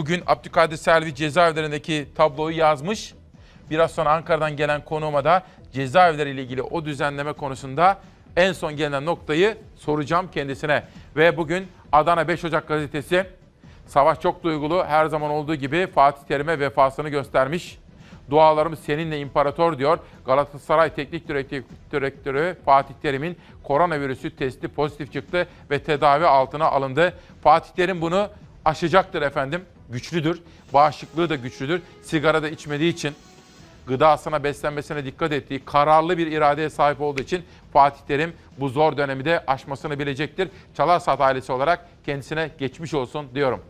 Bugün Abdülkadir Selvi cezaevlerindeki tabloyu yazmış. Biraz sonra Ankara'dan gelen konuğuma da cezaevleri ile ilgili o düzenleme konusunda en son gelinen noktayı soracağım kendisine. Ve bugün Adana 5 Ocak gazetesi Savaş çok duygulu her zaman olduğu gibi Fatih Terim'e vefasını göstermiş. Dualarım seninle imparator diyor. Galatasaray Teknik Direktörü Fatih Terim'in koronavirüsü testi pozitif çıktı ve tedavi altına alındı. Fatih Terim bunu aşacaktır efendim. Güçlüdür. Bağışıklığı da güçlüdür. Sigara da içmediği için gıdasına, beslenmesine dikkat ettiği, kararlı bir iradeye sahip olduğu için Fatih Terim bu zor dönemi de aşmasını bilecektir. Çalar Saat ailesi olarak kendisine geçmiş olsun diyorum.